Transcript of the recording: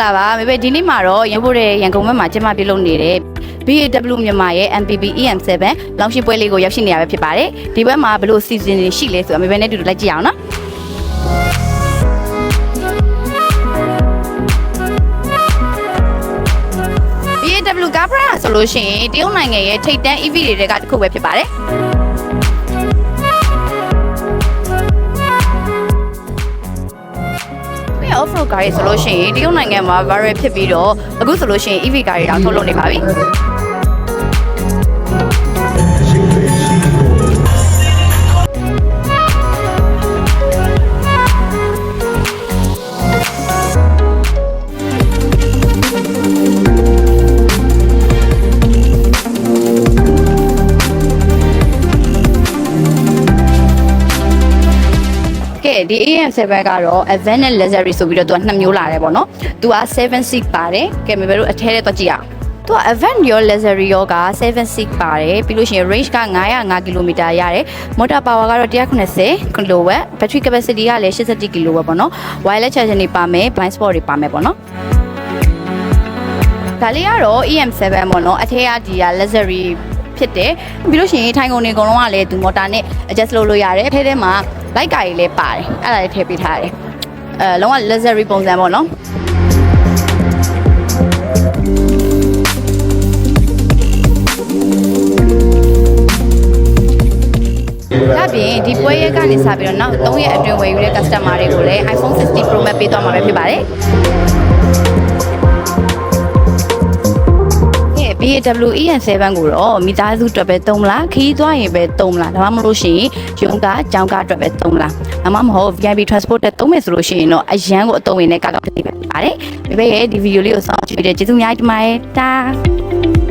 ္ဂလာပါမေဘေဒီနေ့မှာတော့ရန်ဖို့တဲ့ရန်ကုန်ဘက်မှာကျင်းပပြုလုပ်နေတဲ့ BAW မြန်မာရဲ့ MPP EM7 လောင်ရှင်ပွဲလေးကိုရောက်ရှိနေရပဲဖြစ်ပါတယ်ဒီဘက်မှာဘယ်လိုစီစဉ်နေရှိလဲဆိုတော့မေဘေနဲ့အတူတူလိုက်ကြည့်အောင်နော် BAW ကားပရာဆိုလို့ရှိရင်တရုတ်နိုင်ငံရဲ့ထိပ်တန်း EV တွေကတစ်ခုပဲဖြစ်ပါတယ် ဒီ off road ကားတွေဆိုလို့ရှိရင်တရုတ်နိုင်ငံမှာ viral ဖြစ်ပြီးတော့အခုဆိုလို့ရှိရင် EV ကားတွေတောင်ထုတ်လုပ်နေပါပြီ ကဲဒီ AM7 ကတော့ Advanced နဲ့ Luxury ဆိုပြီးတော့သူကနှစ်မျိုးလာတယ်ပေါ့နော်သူက7 seat ပါတယ်ကဲမေဘယ်တို့အထဲထဲသွားကြည့်အောင်သူက Advanced ရော Luxury ရောက7 seat ပါတယ်ပြီးလို့ရှိရင် range က905 km ရတယ် motor power ကတော့190 kW battery capacity ကလည်း80 kW ပေါ့နော် wireless charger နေပါမယ် blind spot တွေပါမယ်ပေါ့နော်ဒါလေးကတော့ EM7 ပေါ့နော်အထက်ကဒီက luxury ဖြစ်တယ်ပြီးလို့ရှိရင်ထိုင်ကုန်တွေအကုန်လုံးကလည်းသူမော်တာနဲ့ adjust လုပ်လို့ရတယ်ထဲထဲမှာ လိုက်ကာကြီးလည်းပါတယ်အဲ့ဒါလေးထည့်ပေးထားတယ်အဲလုံးဝ luxury ပုံစံပေါ့နော်ဒါပြင်ဒီပွဲရက်ကနေစပြီးတော့နောက်3ရက်အတွင်းဝယ်ယူတဲ့ customer တွေကိုလည်း iPhone 16 Pro Max ပေးသွားမှာပဲဖြစ်ပါတယ်။ BAW EN7 ကိုတော့မိသားစုအတွက်ပဲသုံးမလားခီးသွားရင်ပဲသုံးမလားဒါမှမဟုတ်လို့ရှိရင်ရုံးကကြောင်းကအတွက်ပဲသုံးမလားဒါမှမဟုတ် VIP transport တက်သုံးမယ်ဆိုလို့ရှိရင်တော့အရန်ကိုအသုံးဝင်တဲ့ကားကောင်းတစ်ခုပဲဖြစ်ပါတယ်။ဒီဘက်ရဲ့ဒီဗီဒီယိုလေးကိုစောင့်ကြည့်ပြီးတဲ့ကျေးဇူးအများကြီးတင်ပါတယ်။တာ